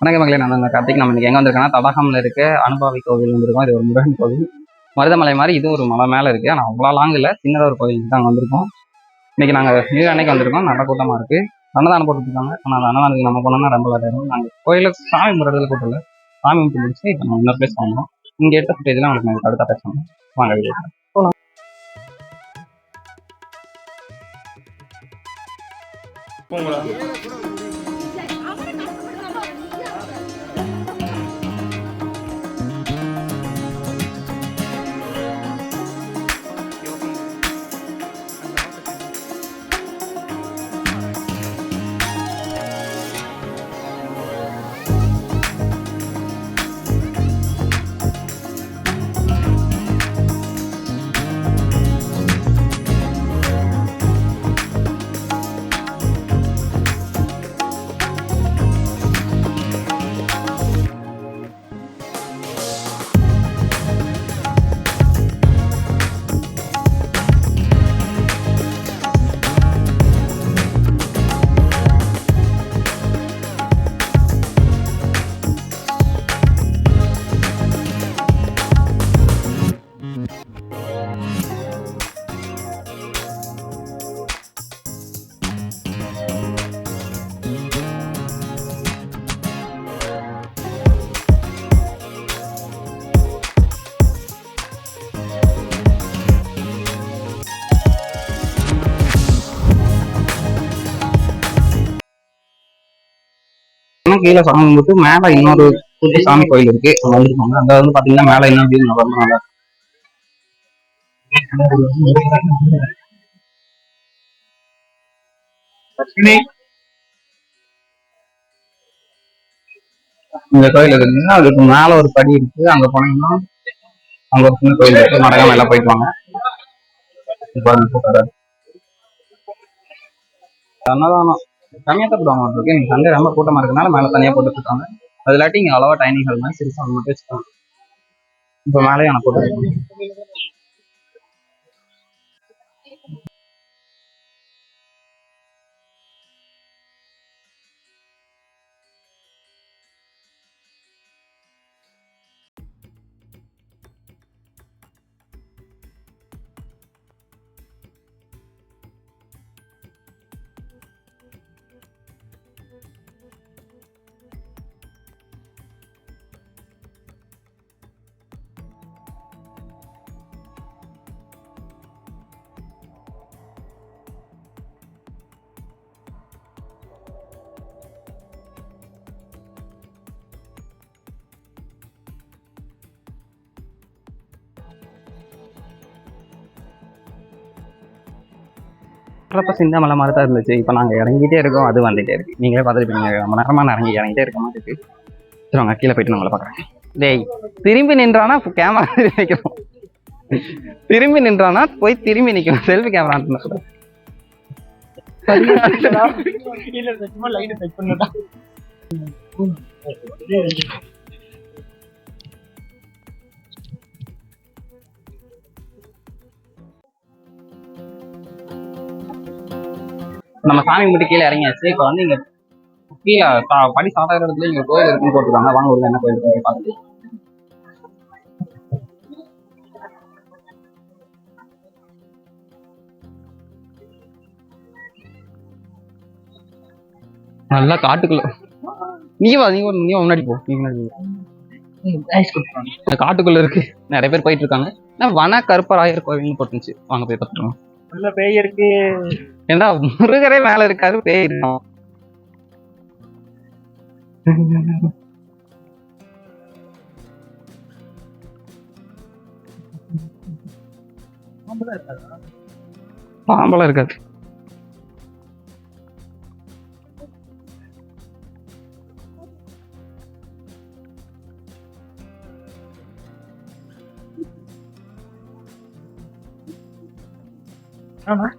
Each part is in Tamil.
வணக்கம் மகளே நான் அந்த கார்த்திக். நம்ம இன்னைக்கு எங்கே வந்திருக்கோம்னா தடாகம்ல இருக்க அனுபாவி கோவில் வந்திருக்கோம் இது ஒரு முருகன் கோவில். மருதமலை மாதிரி இது ஒரு மலை மேலே இருக்குது ஆனால் அவ்வளோ லாங் இல்லை. சின்னதாக ஒரு கோவில் தான் வந்திருக்கோம். இன்னைக்கு நாங்கள் நியூ அன்னைக்கு வந்திருக்கோம். நல்ல கூட்டமாக இருக்குது அன்னதானம் போட்டுருக்காங்க ஆனால் அந்த அன்னதானத்துக்கு நம்ம போனோம்னா ரொம்ப லேட்டாகும் நாங்கள் கோயிலில் சாமி முறையில் கூட்டம் சாமி கும்பிட்டு முடிச்சு நம்ம இன்னொரு பிளேஸ் வாங்குறோம் இங்கே எடுத்த ஃபுட்டேஜ்லாம் உங்களுக்கு நான் அடுத்த அட்டாச் பண்ணுவோம் வாங்க வீடியோ ஆனால் கீழே சாமி கும்பிட்டு மேல இன்னொரு குட்டி சாமி கோயில் இருக்கு. அங்க வந்து பாத்தீங்கன்னா மேல இன்னும் வியூ ரொம்ப நல்லா இந்த கோயில் இருக்குன்னா அதுக்கு மேல ஒரு படி இருக்கு. அங்க போனீங்கன்னா அங்க ஒரு சின்ன கோயில் இருக்கு. மறக்காம எல்லாம் போயிட்டு வாங்க. அன்னதானம் தனியா தான் போடுவாங்க இருக்கு நீங்க சண்டே ரொம்ப கூட்டமா இருக்கனால மேல தனியா போட்டுட்டு அது இல்லாட்டி இங்க அளவா டைனிங் ஹால் மாதிரி சிறுசா மட்டும் வச்சுக்காங்க இப்ப மேலேயும் நான் போட்டுருக்கேன் வர்றப்ப சிந்த மலை மாதிரி தான் இருந்துச்சு. இப்போ நாங்கள் இறங்கிட்டே இருக்கோம். அது வந்துட்டே இருக்கு. நீங்களே பார்த்துருப்பீங்க ரொம்ப நேரமா நான் இறங்கி இறங்கிட்டே இருக்க மாதிரி இருக்கு. சரி வாங்க கீழே போயிட்டு உங்களை பார்க்குறேன். டேய் திரும்பி நின்றானா? கேமரா வைக்கணும். திரும்பி நின்றானா? போய் திரும்பி நிக்கணும். செல்ஃபி கேமரா இல்ல சும்மா லைட் செக் பண்ணுடா நம்ம சாமி கும்பிட்டு கீழே இறங்கியாச்சு. இப்போ வந்து இங்க கீழே படி சாதாரண இடத்துல இங்க கோயில் இருக்குன்னு போட்டுருக்காங்க. வாங்க உள்ள என்ன கோயில் இருக்கு பார்த்துட்டு நல்லா காட்டுக்குள்ள. நீ வா நீ நீ முன்னாடி போ. நீ முன்னாடி காட்டுக்குள்ள இருக்கு. நிறைய பேர் போயிட்டு இருக்காங்க. வன கருப்பராயர் கோவில்னு போட்டுருந்துச்சு. வாங்க போய் பார்த்துருவோம் உள்ள பேய் இருக்கு. ஏன்னா முருகரே மேல இருக்காரு பேய் இருக்கான் பாம்பெல்லாம் இருக்காது.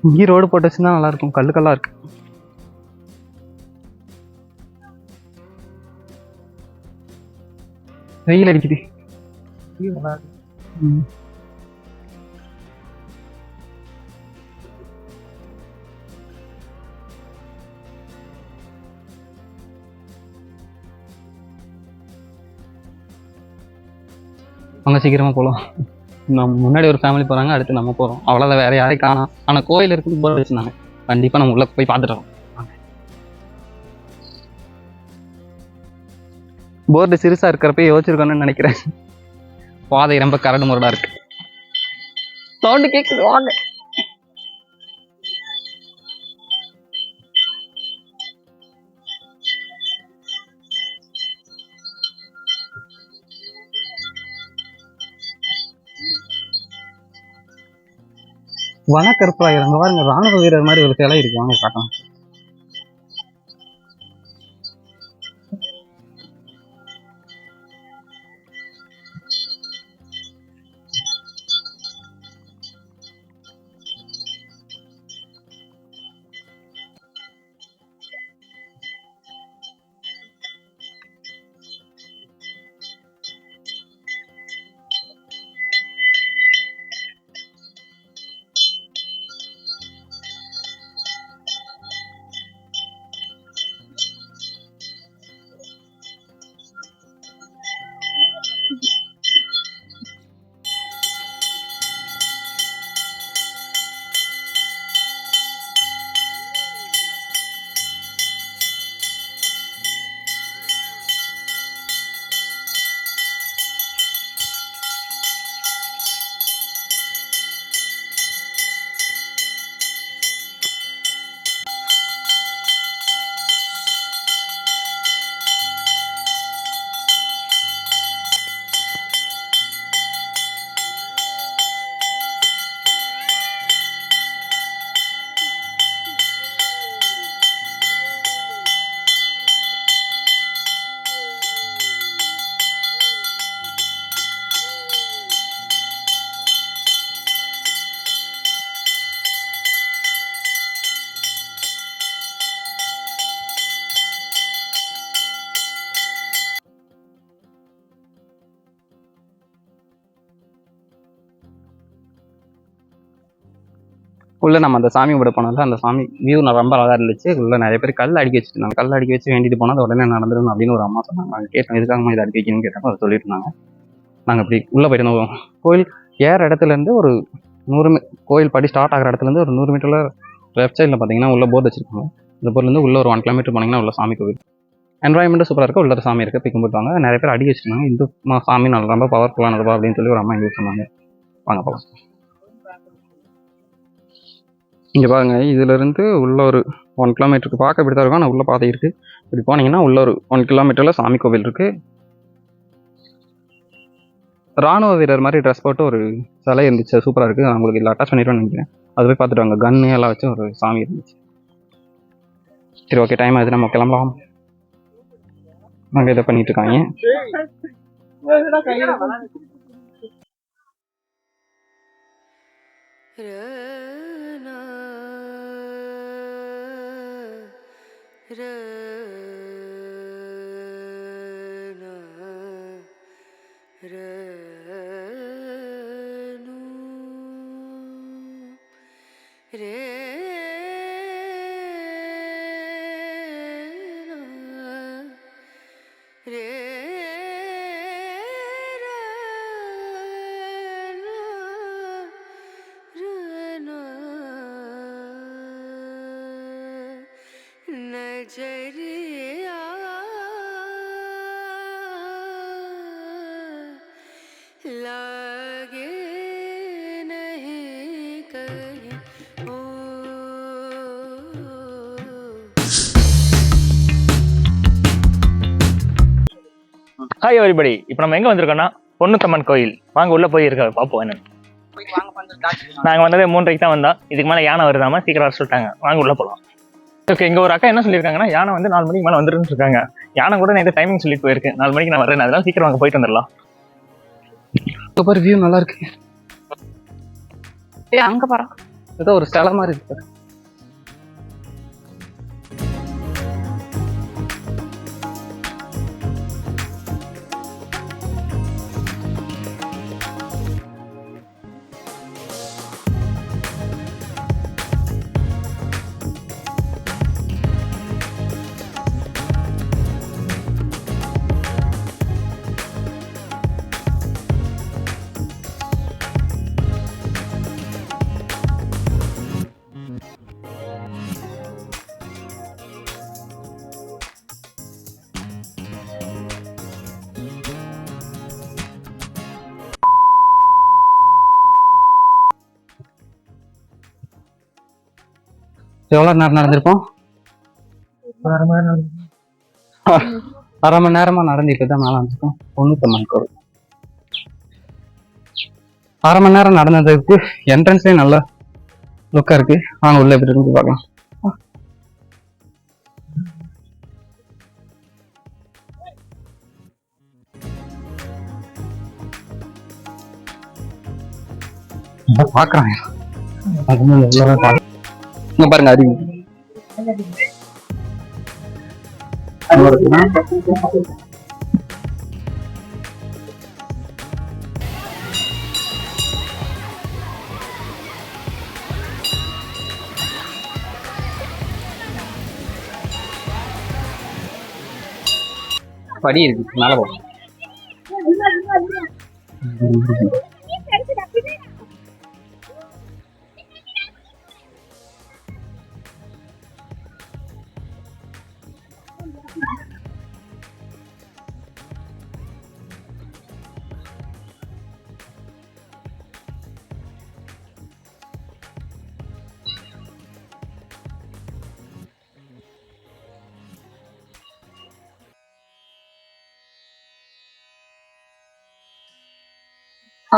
இங்கே ரோடு போட்டு நல்லா இருக்கும் கல் கல்லாக இருக்கு. வெயில் அடிக்குது. ம். அங்கே சீக்கிரமாக நம்ம முன்னாடி ஒரு ஃபேமிலி போகிறாங்க அடுத்து நம்ம போகிறோம் அவ்வளோதான் வேறு யாரையும் காணும் ஆனால் கோயில் இருக்குன்னு போர்டு வச்சுருந்தாங்க கண்டிப்பாக நம்ம உள்ளே போய் பார்த்துட்டு வரோம் போர்டு சிறுசாக இருக்கிறப்ப யோசிச்சிருக்கணும்னு நினைக்கிறேன். பாதை ரொம்ப கரடு முரடாக இருக்கு. சவுண்டு கேட்குது வாங்க. வனக்கருப்பாயிரம் அங்க பாருங்க ராணுவ வீரர் மாதிரி ஒரு சிலை இருக்கு. வாங்க காட்டலாம் உள்ளே நம்ம அந்த சாமி விட போனோம்ல அந்த சாமி வியூ ரொம்ப அழகா இருந்துச்சு. உள்ளே நிறைய பேர் கல் அடுக்கி வச்சுருந்தாங்க. கல் அடிக்க வச்சு வேண்டிட்டு போனால் அது உடனே நடந்துடும் அப்படின்னு ஒரு அம்மா சொன்னாங்க. நாங்கள் கேட்டோம் எதுக்காக இதை அடிக்க வைக்கணும்னு கேட்டப்போ அதை சொல்லிட்டு இருந்தாங்க நாங்கள் இப்படி உள்ளே போயிட்டு கோயில் ஏற இடத்துல இருந்து ஒரு நூறு மீ கோயில் படி ஸ்டார்ட் ஆகிற இடத்துலேருந்து ஒரு நூறு மீட்டரில் லெஃப்ட் சைடில் பார்த்தீங்கன்னா உள்ள போர்டு வச்சிருக்காங்க இந்த போர்ட்லேருந்து உள்ள ஒரு ஒன் கிலோமீட்டர் போனீங்கன்னா உள்ள சாமி கோவில். என்வாயன்மெண்ட்டும் சூப்பராக இருக்குது உள்ள சாமி இருக்குது பிக்கும் போட்டுவாங்க நிறைய பேர் அடி வச்சுருந்தாங்க. இந்து மா- சாமி நல்லா ரொம்ப பவர்ஃபுல்லானதுப்பா அப்படின்னு சொல்லி ஒரு அம்மா எங்களுக்கு சொன்னாங்க வாங்க போகலாம் இங்கே பாருங்க இதிலிருந்து உள்ள ஒரு ஒன் கிலோமீட்டருக்கு பார்க்க இப்படி தான் இருக்கும் ஆனால் உள்ள பாதை இருக்கு இப்படி போனீங்கன்னா உள்ள ஒரு ஒன் கிலோமீட்டரில் சாமி கோவில் இருக்குது ராணுவ வீரர் மாதிரி ட்ரெஸ் போட்டு ஒரு சிலை இருந்துச்சு சூப்பராக இருக்குது நான் உங்களுக்கு இதில் அட்டாச் பண்ணிடுவேன் நினைக்கிறேன் அது போய் பார்த்துட்டு வாங்க கன்னு எல்லாம் வச்சு ஒரு சாமி இருந்துச்சு சரி ஓகே டைம் ஆகுது நம்ம கிளம்பலாம் நாங்கள் இதை பண்ணிட்டு இருக்காங்க रना रना रनु रे ஹாய் எவரிபடி இப்போ நம்ம எங்க வந்திருக்கோம்னா பொண்ணுத்தம்மன் கோயில். வாங்க உள்ள போய் இருக்க பார்ப்போம் என்ன? நாங்க வந்ததே மூன்றரைக்கு தான் வந்தோம். இதுக்கு மேல யானை வருதாம சீக்கிரம் வர சொல்லிட்டாங்க. வாங்க உள்ள போலாம். ஓகே இங்க ஒரு அக்கா என்ன சொல்லியிருக்காங்கன்னா யானை வந்து நாலு மணிக்கு மேல வந்துருன்னு இருக்காங்க யானை கூட நேற்று டைமிங் சொல்லிட்டு போயிருக்கு. நாலு மணிக்கு நான் வரேன் அதெல்லாம் சீக்கிரம் வாங்க போயிட்டு வந்துடலாம். சூப்பர் வியூ நல்லா இருக்கு. ஏ அங்க பாரு. ஏதோ ஒரு சிலை மாதிரி இருக்கு. எவ்வளோ நேரம் நடந்திருப்போம் அரை மணி நேரமா நடந்துட்டு தான் மேலே வந்துருக்கோம். பொண்ணுத்தம்மன் கோவில் அரை மணி நேரம் நடந்ததுக்கு என்ட்ரன்ஸ்லேயே நல்ல லுக்கா இருக்கு. வாங்க உள்ள எப்படி இருந்து பார்க்கலாம். பாக்குறாங்க இங்க பாருங்க அருவி. படி இருக்கு மேல போ.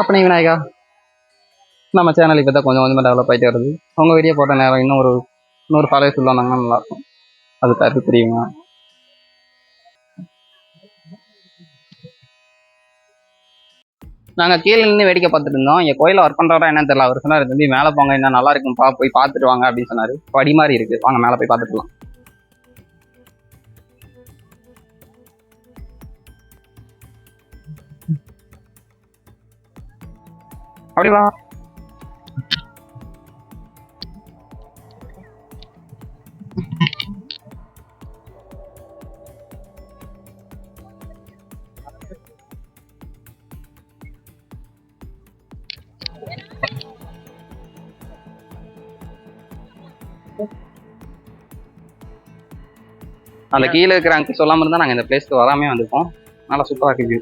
அப்பனே விநாயகா. நம்ம சேனல் இப்போ தான் கொஞ்சம் கொஞ்சமாக டெவலப் ஆகிட்டு வருது. உங்கள் வீடியோ போட்ட நேரம் இன்னும் ஒரு நூறு ஃபாலோவர்ஸ் உள்ள வந்தாங்கன்னா நல்லாயிருக்கும். அது கருத்து தெரியுங்க நாங்கள் கீழே நின்று வேடிக்கை பார்த்துட்டு இருந்தோம். என் கோயிலில் ஒர்க் பண்ணுறவரா என்னன்னு தெரியல. அவர் சொன்னார் தம்பி மேலே போங்க என்ன நல்லா இருக்கும்ப்பா போய் பார்த்துட்டு வாங்க அப்படின்னு சொன்னார். படி மாதிரி இருக்கு. வாங்க மேலே போய் பார்த்துக்கலாம். அப்படி வா அந்த கீழே இருக்கிற அங்கு சொல்லாம இருந்தா நாங்க இந்த பிளேஸ்க்கு வராமே வந்திருக்கோம் நல்லா சூப்பரா இருக்கு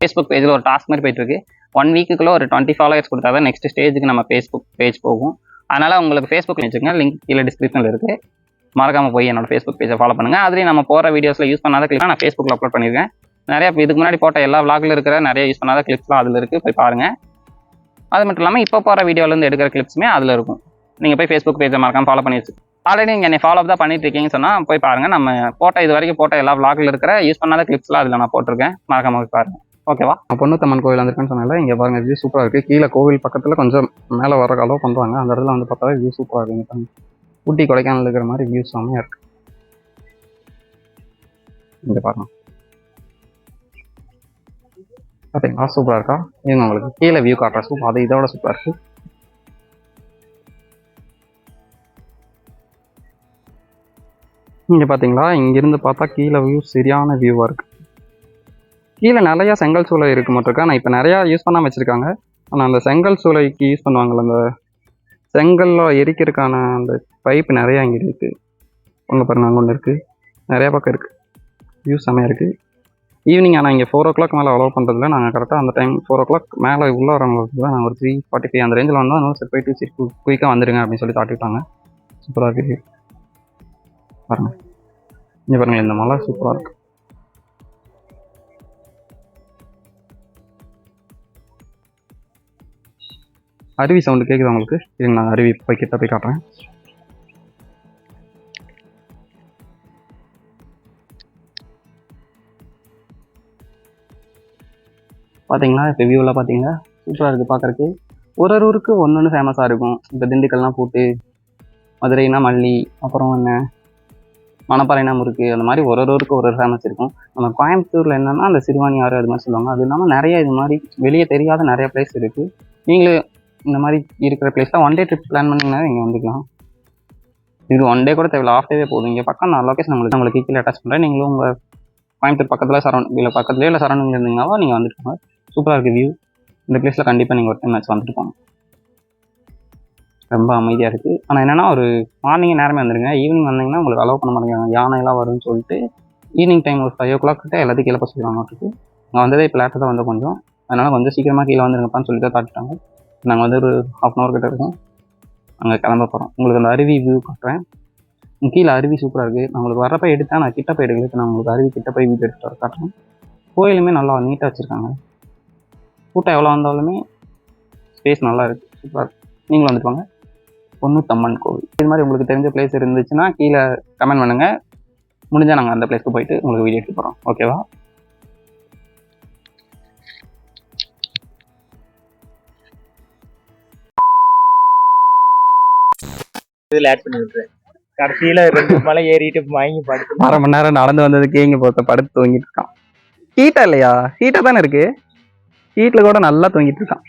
ஃபேஸ்புக் பேஜில் ஒரு டாஸ்க் மாதிரி போயிட்டு இருக்கு ஒன் வீக்குக்குள்ளே ஒரு டுவெண்ட்டி ஃபாலோவர்ஸ் கொடுத்தா தான் நெக்ஸ்ட் ஸ்டேஜுக்கு நம்ம ஃபேஸ்புக் பேஜ் போகும். அதனால் உங்களுக்கு ஃபேஸ்புக் வச்சுக்கோங்க. லிங்க் கீழே டிஸ்கிரிப்ஷனில் இருக்கு. மறக்காமல் போய் என்னோட ஃபேஸ்புக் பேஜை ஃபாலோ பண்ணுங்கள் அதுலேயும் நம்ம போகிற வீடியோஸில் யூஸ் பண்ணாத கிளிப் நான் ஃபேஸ்புக்கில் அப்லோட் பண்ணியிருக்கேன் நிறைய இதுக்கு முன்னாடி போட்ட எல்லா விளாகில் இருக்கிற நிறைய யூஸ் பண்ணாத கிளிப்ஸ்லாம் அதில் இருக்குது போய் பாருங்கள் அது மட்டும் இல்லாமல் இப்போ போகிற வீடியோலேருந்து எடுக்கிற கிளிப்ஸுமே அதில் இருக்கும். நீங்கள் போய் ஃபேஸ்புக் பேஜை மறக்காமல் ஃபாலோ பண்ணி வச்சு ஆல்ரெடி நீங்கள் என்னை ஃபாலோ தான் பண்ணிட்டு இருக்கீங்கன்னு சொன்னால் போய் பாருங்கள் நம்ம போட்ட இது வரைக்கும் போட்ட எல்லா vlogல இருக்கிற யூஸ் பண்ணாத கிளிப்ஸ்லாம் அதில் நான் போட்டிருக்கேன். மறக்காம போய் பாருங்கள் ஓகேவா பொண்ணுத்தம்மன் கோவில் வந்திருக்கேன்னு சொன்னால இங்கே பாருங்க வியூ சூப்பராக இருக்குது கீழே கோவில் பக்கத்தில் கொஞ்சம் மேலே வர அளவு பண்ணுறாங்க அந்த இடத்துல வந்து பார்த்தா வியூ சூப்பராக இருக்குது பாருங்க. ஊட்டி கொடைக்கானல் இருக்கிற மாதிரி வியூ செம்மையாக இருக்கு. இங்கே பாருங்க. பார்த்தீங்களா சூப்பராக இருக்கா? இவங்க உங்களுக்கு கீழே வியூ காட்டுற சூப்பர் அது இதோட சூப்பராக இருக்குது இங்கே பார்த்தீங்களா இங்கேருந்து பார்த்தா கீழே வியூ சரியான வியூவாக இருக்குது கீழே நிறையா செங்கல் சூளை இருக்கு மட்டும் ஆனால் இப்போ நிறையா யூஸ் பண்ணாமல் வச்சுருக்காங்க. ஆனால் அந்த செங்கல் சூளைக்கு யூஸ் பண்ணுவாங்கள்ல அந்த செங்கல்ல எரிக்கிறதுக்கான அந்த பைப் நிறையா இங்கே இருக்குது அங்கே பாருங்க அங்கே ஒன்று இருக்குது நிறையா பக்கம் இருக்குது வியூ செம்மையாக இருக்குது ஈவினிங் ஆனால் இங்கே ஃபோர் ஓ கிளாக் மேலே அலோவ் பண்ணுறதுல நாங்கள் கரெக்டாக அந்த டைம் ஃபோர் ஓ கிளாக் மேலே உள்ளே வரவங்களுக்கு தான் நாங்கள் ஒரு த்ரீ ஃபார்ட்டி ஃபைவ் அந்த ரேஞ்சில் வந்தால் அதனால சரி போயிட்டு சரி குயிக்காக வந்துடுங்க அப்படின்னு சொல்லி தாட்டிவிட்டாங்க சூப்பராக இருக்குது பாருங்கள் இங்கே பாருங்கள் இந்த மலை சூப்பராக இருக்கு. அருவி சவுண்டு கேட்குது உங்களுக்கு? இருங்க நான் அருவி போய் கிட்ட போய் காட்டுறேன். பார்த்தீங்களா இப்போ வியூவில் பார்த்தீங்கன்னா சூப்பராக இருக்குது பார்க்குறக்கு ஒரு ஒரு ஊருக்கு ஒன்று ஒன்று ஃபேமஸாக இருக்கும். இப்போ திண்டுக்கல்லாம் போட்டு மதுரைனா மல்லி அப்புறம் என்ன? மணப்பாறைனா முறுக்கு அந்த மாதிரி ஒரு ஒரு ஊருக்கு ஒரு ஒரு ஃபேமஸ் இருக்கும். நம்ம கோயம்புத்தூரில் என்னென்னா அந்த சிறுவாணி ஆறு அது மாதிரி சொல்லுவாங்க. அது இல்லாமல் நிறைய இது மாதிரி வெளியே தெரியாத நிறைய பிளேஸ் இருக்குது நீங்களே இந்த மாதிரி இருக்கிற பிளேஸ்லாம் ஒன் டே ட்ரிப் பிளான் பண்ணிங்கன்னா இங்கே வந்துக்கலாம். இது ஒன் டே கூட தேவையில்ல ஆஃப் டேவே போதும். இங்கே பக்கம் நான் லொக்கேஷன் உங்களுக்கு உங்களுக்கு கீழே அட்டாச் பண்ணுறேன் நீங்களும் உங்கள் கோயம்புத்தூர் பக்கத்தில் சரௌண்ட் இல்லை பக்கத்துலேயே இல்லை சரௌண்டிங்கில் இருந்தீங்கன்னா நீங்கள் வந்துட்டு போங்க. சூப்பராக இருக்குது வியூ இந்த பிளேஸில் கண்டிப்பாக நீங்கள் ஒரு டைம் மேட்ச் வந்துட்டு போங்க. ரொம்ப அமைதியாக இருக்குது ஆனால் என்னென்னா ஒரு மார்னிங் நேரமே வந்துடுங்க ஈவினிங் வந்தீங்கன்னா உங்களுக்கு அலோவ் பண்ண மாட்டேங்கிறாங்க யானைலாம் வரும்னு சொல்லிட்டு ஈவினிங் டைம் ஒரு ஃபைவ் ஓ கிளாக் கிட்ட எல்லாத்தையும் கீழே பசிக்கிறாங்க இருக்கு நான் வந்ததே இப்போ லேட்டாக தான் வந்து கொஞ்சம். அதனால் கொஞ்சம் சீக்கிரமாக கீழே வந்துருங்கப்பான்னு சொல்லிட்டு தான் காட்டிட்டாங்க. நாங்கள் வந்து ஒரு ஹாஃப் அன் ஹவர் கிட்ட இருக்கோம். அங்கே கிளம்ப போகிறோம் உங்களுக்கு அந்த அருவி வியூ காட்டுறேன். கீழே அருவி சூப்பராக இருக்குது நான் உங்களுக்கு வரப்போ எடுத்தேன். நான் கிட்ட போய் எடுக்கல நான் உங்களுக்கு அருவி கிட்ட போய் வீடியோ எடுத்துட்டு வர காட்டுறேன். கோயிலுமே நல்லா நீட்டாக வச்சுருக்காங்க. கூட்டம் எவ்வளோ வந்தாலுமே ஸ்பேஸ் நல்லா இருக்குது சூப்பராக இருக்குது நீங்களும் வந்துட்டு வாங்க. பொன்னுத்தம்மன் கோவில். இது மாதிரி உங்களுக்கு தெரிஞ்ச பிளேஸ் இருந்துச்சுன்னா கீழே கமெண்ட் பண்ணுங்கள் முடிஞ்சால் நாங்கள் அந்த பிளேஸ்க்கு போயிட்டு உங்களுக்கு வீடியோ எடுத்து போகிறோம் ஓகேவா இதுல ஆட் பண்ணி விட்டுறேன். கடைசியில ரெண்டு மலை ஏறிட்டு வாங்கி படுத்து அரை மணி நேரம் நடந்து வந்ததுக்கே இங்கே போத்த படுத்து தூங்கிட்டு இருக்கான். ஹீட்டா இல்லையா? ஹீட்டா தானே இருக்கு? ஹீட்டில் கூட நல்லா தூங்கிட்டு இருக்கான்.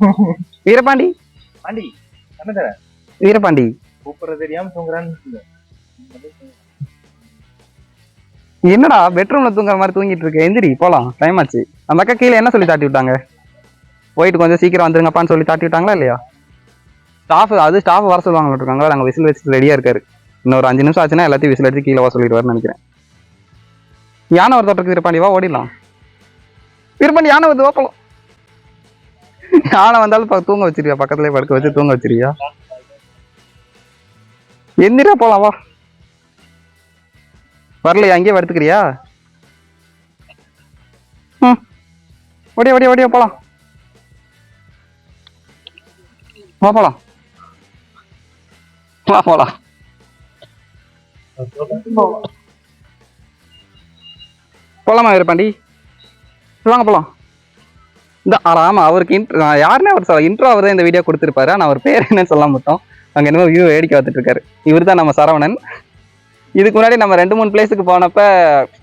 வீரபாண்டி? பாண்டி என்ன தர. வீரபாண்டி. கூப்பிடுறது தெரியாம தூங்குறான்னு என்னடா பெட்ரூம்ல தூங்குற மாதிரி தூங்கிட்டு இருக்கு? எந்திரி போலாம். டைம் ஆச்சு. அந்த அக்கா கீழே என்ன சொல்லி தாட்டி விட்டாங்க? போயிட்டு கொஞ்சம் சீக்கிரம் வந்துருங்கப்பான்னு சொல்லி தாட்டி விட்டாங்களா இல்லையா? ஸ்டாஃப் அது ஸ்டாஃப் வர சொல்லுவாங்க இருக்காங்க நாங்கள் விசில் வச்சு ரெடியா இருக்காரு. இன்னொரு அஞ்சு நிமிஷம் ஆச்சுன்னா எல்லாத்தையும் விசில் அடிச்சு கீழே வர சொல்லிடுவாருன்னு நினைக்கிறேன். யானை ஒரு தோட்டத்துக்கு வீரபாண்டி? வா ஓடிடலாம். வீரபாண்டி யானை வந்து வா போலாம். யானை வந்தாலும் ப- தூங்க வச்சிருவியா? பக்கத்துலயே படுக்க வச்சு தூங்க வச்சிருவியா? எந்திரா போலாம் வா. வரலையா? அங்கேயே படுத்துக்கிறியா? ம். ஓடியா ஓடியா ஓடியா போலாம். வா போலாம். வா போலாம். போலாமா வீரபாண்டி? வாங்க போலாம். இந்த ஆமா அவருக்கு இன்ட்ரோ யாருன்னே அவர் சொல்ல இன்ட்ரோ அவர் தான் இந்த வீடியோ கொடுத்துருப்பாரு. ஆனால் அவர் பேர் என்னன்னு சொல்ல மாட்டோம். அங்கே என்னமோ வியூ வேடிக்கை பார்த்துட்டு இருக்காரு. இவர் தான் நம்ம சரவணன். இதுக்கு முன்னாடி நம்ம ரெண்டு மூணு பிளேஸுக்கு போனப்ப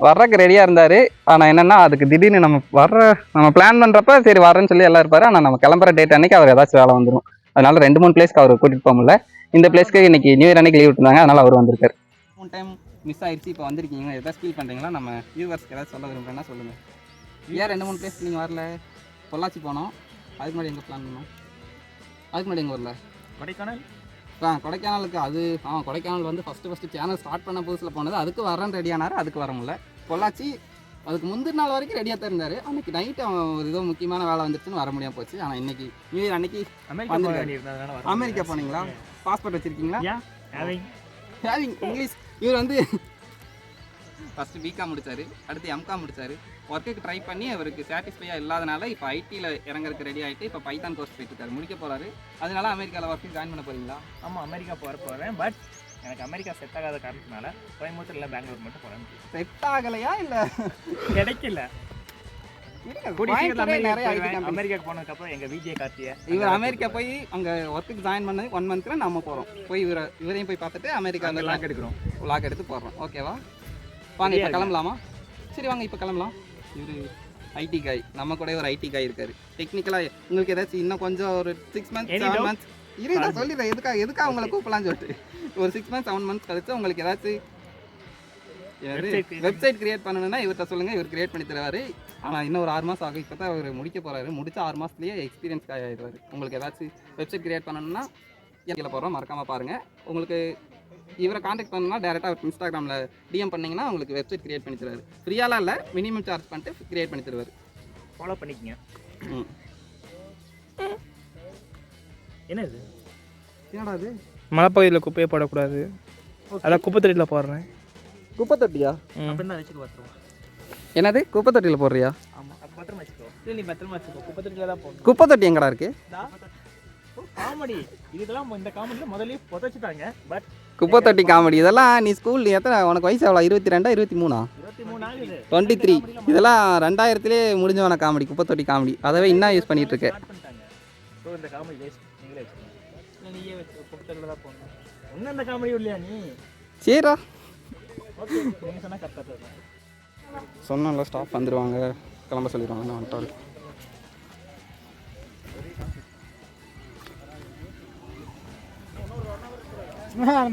வர்றதுக்கு ரெடியாக இருந்தார். ஆனால் என்னன்னா அதுக்கு திடீர்னு நம்ம வர்ற நம்ம பிளான் பண்ணுறப்ப சரி வரேன்னு சொல்லி எல்லாம் இருப்பாரு. ஆனால் நம்ம கிளம்புற டேட் அன்னைக்கு அவர் ஏதாச்சும் வேலை வந்துடும் அதனால ரெண்டு மூணு பிளேஸ்க்கு அவர் கூட்டிட்டு போக முடியல. இந்த பிளேஸ்க்கு இன்னைக்கு நியூ இயர் அன்னைக்கு லீவ் விட்டுருந்தாங்க. அதனால அவர் வந்திருக்காரு. மூணு டைம் மிஸ் ஆயிடுச்சு இப்போ வந்திருக்கீங்க ஏதாச்சும் ஃபீல் பண்ணுறீங்களா நம்ம வியூவர்ஸ்க்கு ஏதாச்சும் சொல்ல விரும்புறேன்னா சொல்லுங்க. ஏன் ரெண்டு மூணு பிளேஸ் நீங்கள் வரல. பொள்ளாச்சி போனோம். அதுக்கு முன்னாடி எங்கே பிளான் பண்ணோம். அதுக்கு முன்னாடி எங்கே வரல கொடைக்கானல்? ஆ கொடைக்கானலுக்கு அது ஆ கொடைக்கானல் வந்து ஃபஸ்ட்டு ஃபஸ்ட்டு சேனல் ஸ்டார்ட் பண்ண புதுசில் போனது. அதுக்கு வரேன் ரெடியானார் அதுக்கு வர முடியல. பொள்ளாச்சி அதுக்கு முந்தின நாள் வரைக்கும் ரெடியாக தான் இருந்தார். அன்னைக்கு நைட்டு அவன் ஒரு ஏதோ முக்கியமான வேலை வந்துருச்சுன்னு வர முடியாம போச்சு. ஆனால் இன்னைக்கு நியூ இயர் அன்னைக்கு அமெரிக்கா போக. போனீங்களா? பாஸ்போர்ட் வச்சிருக்கீங்களா? இங்கிலீஷ் இவர் வந்து ஃபஸ்ட்டு பிகாம் முடிச்சாரு அடுத்து எம்காம் முடிச்சாரு. ஒர்க்குக்கு ட்ரை பண்ணி அவருக்கு சாட்டிஸ்ஃபையாக இல்லாதனால இப்போ ஐடியில் இறங்குறதுக்கு ரெடி ஆகிட்டு இப்போ பைத்தான் கோர்ஸ் போயிட்டு இருக்காரு. முடிக்க போறாரு. அதனால அமெரிக்காவில் ஒர்க்கு ஜாயின் பண்ண போறீங்களா? ஆமா அமெரிக்கா போற போறேன். பட் எனக்கு அமெரிக்கா செட் ஆகாத காரணத்தினால கோயம்புத்தூர் இல்ல பெங்களூர் மட்டும் போறேன். செட் ஆகலையா இல்லை? கிடைக்கல. அமெரிக்கா நிறைய ஐடி போயிடுவேன். கம்பெனி அமெரிக்காக்கு போனதுக்கு அப்புறம் எங்க விஜய் கார்த்திய இவர் அமெரிக்கா போய் அங்கே ஒர்க்குக்கு ஜாயின் பண்ணது ஒன் மந்த்ல நம்ம போகிறோம் போய் இவரை இவரையும் போய் பார்த்துட்டு அமெரிக்கா வந்து லாக் எடுக்கிறோம். லாக் எடுத்து போடுறோம். ஓகேவா வாங்க இப்போ கிளம்பலாமா? சரி வாங்க இப்போ கிளம்பலாம். இவர் ஐடி காய் நம்ம கூட ஒரு ஐடி காய் இருக்காரு. டெக்னிக்கலாக உங்களுக்கு ஏதாச்சும் இன்னும் கொஞ்சம் ஒரு சிக்ஸ் மந்த்ஸ் செவன்? மந்த்ஸ் இருங்க சொல்லிடுறேன். எதுக்காக எதுக்காக உங்களை கூப்பிடலாம்னு சொல்லிட்டு. ஒரு சிக்ஸ் மந்த்ஸ் செவன் மந்த்ஸ் கழிச்சு உங்களுக்கு ஏதாச்சும் வெப்சைட் கிரியேட் பண்ணணும்னா இவர்கிட்ட சொல்லுங்க. இவர் கிரியேட் பண்ணி தருவாரு. ஆனால் இன்னும் ஒரு ஆறு மாதம் ஆகும். இப்போ தான் அவர் முடிக்க போறாரு. முடிச்ச ஆறு மாதத்துலேயே எக்ஸ்பீரியன்ஸ் ஆகிடுவார் உங்களுக்கு ஏதாச்சும் வெப்சைட் கிரியேட் பண்ணணும்னா கீழே போடுறோம் மறக்காம பாருங்க. உங்களுக்கு இவரை காண்டாக்ட் பண்ணணும்னா டேரெக்டாக அவர் இன்ஸ்டாகிராமில் டிஎம் பண்ணீங்கன்னா உங்களுக்கு வெப்சைட் கிரியேட் பண்ணி தருவார். ஃப்ரீயாலாம் இல்லை மினிமம் சார்ஜ் பண்ணிட்டு கிரியேட் பண்ணி தருவார். ஃபாலோ பண்ணிக்கங்க. என்ன இது என்னடா அது மலைப்பகுதியில் குப்பையை போடக்கூடாது. அதான் குப்பை தொட்டியில் போடுறேன். குப்பை தொட்டியா அப்படின்னு வச்சுக்க பார்த்துருவோம் என்னது? குப்பை தொட்டியில் போடுறியா? ஆமாம் அது பத்திரமா வச்சுக்கோ. இல்லை நீ பத்திரமா வச்சுக்கோ. குப்பை தொட்டியில் தான் போடணும். குப்பை தொட்டி எங்கடா இருக்கு? காமெடி இதுக்கெல்லாம் இந்த காமெடியில் முதல்லயே புதைச்சிட்டாங்க. பட் குப்பை தொட்டி காமெடி. இதெல்லாம் நீ ஸ்கூல் எத்தனை உனக்கு வயசு எவ்வளோ இருபத்தி ரெண்டா இருபத்தி மூணா டுவெண்ட்டி த்ரீ இதெல்லாம் ரெண்டாயிரத்துலேயே முடிஞ்சவன காமெடி குப்பை தொட்டி காமெடி. அதவே இன்னும் யூஸ் பண்ணிட்டு இருக்கேன் ஸ்டார்ட் பண்ணிட்டாங்க ஸோ இந்த காமெடி வேஸ்ட் நீங்களே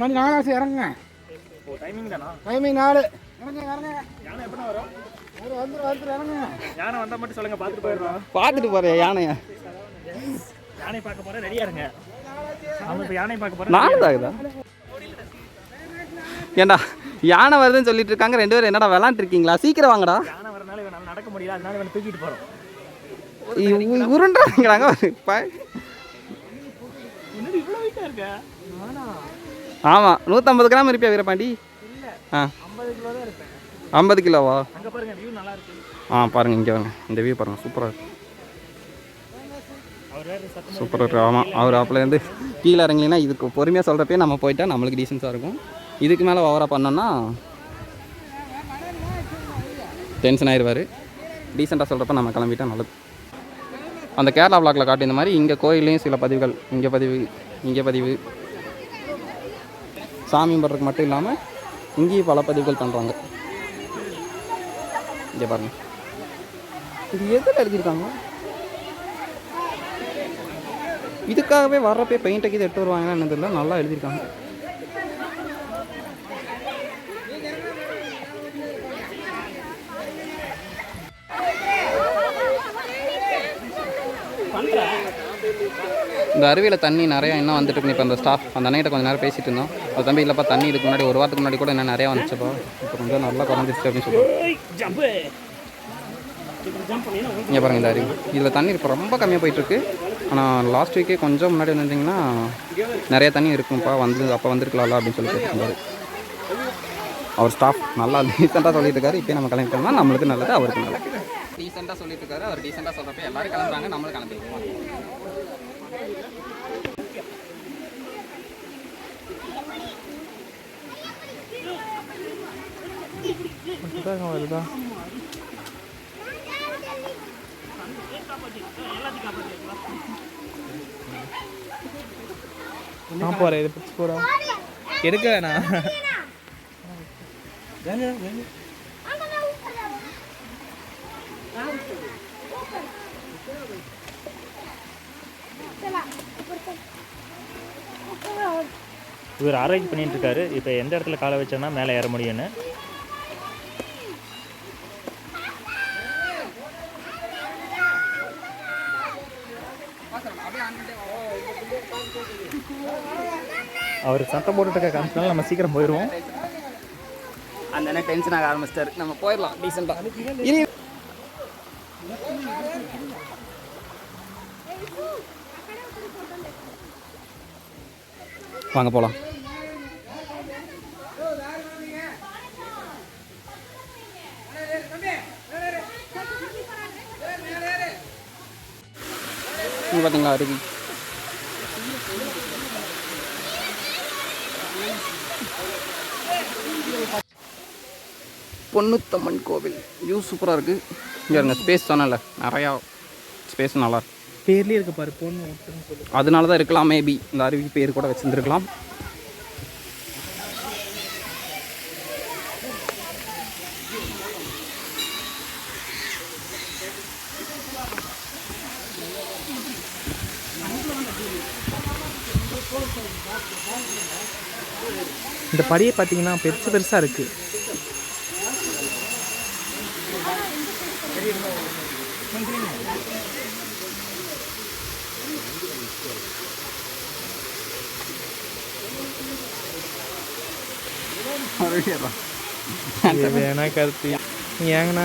மணி நாலாச்சு இறங்குங்க. ஓ டைமிங் தானா? டைமிங் நாலு. இறங்க இறங்க யானை எப்படின்னா வரும்? யானை வந்தா மட்டும் சொல்லுங்க பார்த்துட்டு போயிடுறோம். பார்த்துட்டு போகிறேன் யானையை யானை பார்க்க போறேன் ரெடியா இருங்க. இப்போ யானை பார்க்க போறோம் நானும் தாகுதா? ஏண்டா யானை வருதுன்னு சொல்லிட்டு இருக்காங்க ரெண்டு பேரும் என்னடா விளாண்டுருக்கீங்களா? சீக்கிரம் வாங்கடா. யானை வரனால இவனால நடக்க முடியல அதனால இவனை தூக்கிட்டு போறோம். இ- உருண்டுறாங்கிறாங்க ப- என்னடி இவ்வளவு வெயிட்டா இருக்க? ஆமாம் நூற்றம்பது கிராம் இருப்பியா வீரபாண்டி? ஆ. ஐம்பது கிலோவா? அங்க பாருங்க வியூ நல்லா இருக்கு. ஆ பாருங்கள் இங்கே வாங்க. இந்த வியூ பாருங்கள் சூப்பராக இருக்கு. அவர் வேற சத்தம் சூப்பராக இருக்கு. ஆமாம் அவர் அப்போலேருந்து கீழே இறங்கலினா இதுக்கு பொறுமையாக சொல்கிறப்பே நம்ம போயிட்டா நம்மளுக்கு டீசென்ஸாக இருக்கும். இதுக்கு மேலே ஓவராக பண்ணோன்னா டென்ஷன் ஆயிடுவார் டீசெண்டாக சொல்கிறப்ப நம்ம கிளம்பிட்டா நல்லது. அந்த கேரளா பிளாக்ல காட்டி இந்த மாதிரி இங்கே கோயிலையும் சில பதிவுகள் இங்கே பதிவு இங்கே பதிவு. சாமி கும்பிட்றதுக்கு மட்டும் இல்லாமல் இங்கேயும் பல பதிவுகள் பண்ணுறாங்க இங்கே பாருங்க. இது எதில் எழுதியிருக்காங்க? இதுக்காகவே வர்றப்பே பெயிண்ட் இது எடுத்து வருவாங்கன்னா என்னது இல்லை நல்லா எழுதியிருக்காங்க. இந்த அருவியில் தண்ணி நிறையா இன்னும் வந்துட்டு இருக்கு. இப்போ அந்த ஸ்டாஃப் அந்த அண்ணகிட்ட கொஞ்சம் நேரம் பேசிட்டு இருந்தோம். அது தம்பி இல்லைப்பா தண்ணி இதுக்கு முன்னாடி ஒரு வாரத்துக்கு முன்னாடி கூட என்ன நிறையா வந்துச்சுப்பா. இப்போ கொஞ்சம் நல்லா குறைஞ்சிருச்சு அப்படின்னு சொல்லுவோம் இங்கே பாருங்கள் இந்த அருவி. இதில் தண்ணி இப்போ ரொம்ப கம்மியாக போயிட்டுருக்கு. ஆனால் லாஸ்ட் வீக்கே கொஞ்சம் முன்னாடி வந்திருந்தீங்கன்னா நிறைய தண்ணி இருக்கும்ப்பா வந்து அப்போ வந்திருக்கலாம்ல அப்படின்னு சொல்லி கேட்டிருந்தாரு. அவர் ஸ்டாஃப் நல்லா டீசெண்டாக சொல்லிட்டு இருக்காரு இப்போ நம்ம கிளம்பிட்டோம்னா நம்மளுக்கு நல்லது அவருக்கு நல்லது. ரீசெண்டாக சொல்லிட்டு இருக்காரு அவர் ரீசெண்டாக சொல்கிறப்ப எல்லாரும் கிளம்புறாங்க நம்மளும் கிளம்பிடுவோம். வருதா நான் போகிறேன் இதை பிடிச்சி போகிறேன் எடுக்க வேணாம். இவர் ஆராய்ச்சி பண்ணிட்டு இருக்காரு. இப்போ எந்த இடத்துல காலை வச்சோன்னா மேலே ஏற முடியும்னு. அவர் சத்தம் போட்டுட்டு இருக்க காமிச்சனால நம்ம சீக்கிரம் போயிடுவோம். அந்த அண்ணன் டென்ஷன் ஆக ஆரம்பிச்சிட்டாரு. நம்ம போயிடலாம் டீசெண்டாக இனி வாங்க போகலாம் இங்க பார்த்தீங்களா அருவி? பொன்னுத்தம்மன் கோவில். வியூ சூப்பராக இருக்குது இங்கே இருங்க ஸ்பேஸ் சொன்னல நிறையா ஸ்பேஸ் நல்லா இருக்கு. பேர்லேயே இருக்கு பாரு பொண்ணு அதனால தான் இருக்கலாம் மேபி இந்த அருவி பேர் கூட வச்சுருந்துருக்கலாம். படியை பார்த்தீங்கன்னா பெருசு பெருசாக இருக்குது வேணா கருத்து? ஏங்கண்ணா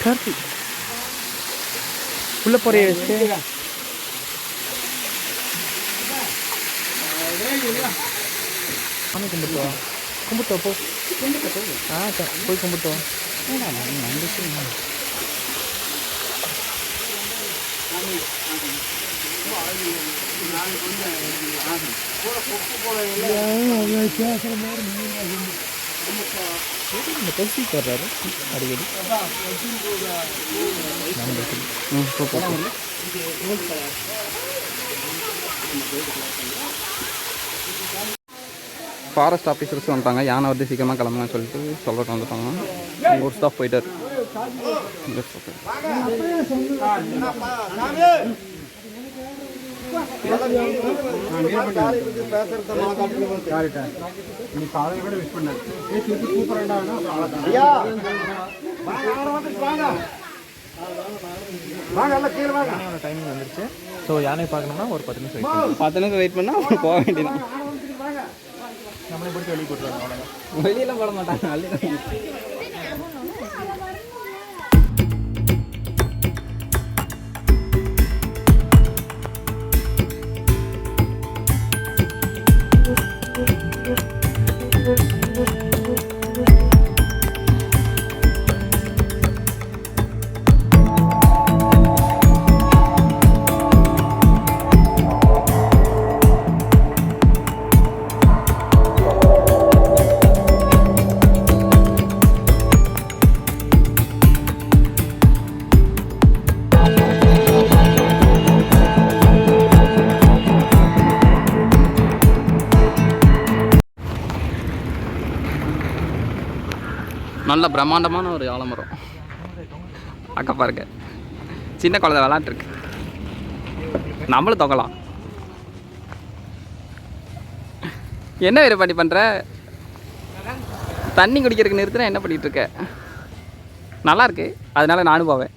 கார்த்தி உள்ள போறிய வச்சு சாமி கும்பிட்டு வா கும்பிட்டு வா, போ ஆ க- போய் கும்பிட்டு வா இந்த பசி வர்றாரு அடிக்கடி ஃபாரஸ்ட் ஆஃபீஸர்ஸ் வந்துட்டாங்க. யானை வந்து சீக்கிரமாக கிளம்புங்கன்னு சொல்லிட்டு சொல்லிட்டு வந்துட்டாங்க. ஒரு ஸ்டாஃப் போயிட்டார். டைமிங் வந்துருச்சு ஸோ யானை பார்க்கணும்னா ஒரு பத்து நிமிஷம் wait பத்து நிமிஷம் வெயிட் பண்ணால் போக வேண்டியதான் பண்ணணும். நம்மளே பிடிச்சி வெளியே போட்டுருவாங்க அவ்வளோதான் வெளியெல்லாம் போட மாட்டாங்க நல்ல பிரம்மாண்டமான ஒரு ஆலமரம். அக்கா பாருங்க. சின்ன குழந்தை விளாண்டுருக்கு நம்மளும் தொகலாம் என்ன வேறு பண்ணி பண்ணுற தண்ணி குடிக்கிறதுக்கு நிறுத்தினா என்ன பண்ணிகிட்ருக்க நல்லா இருக்கு. அதனால நானும் போவேன்.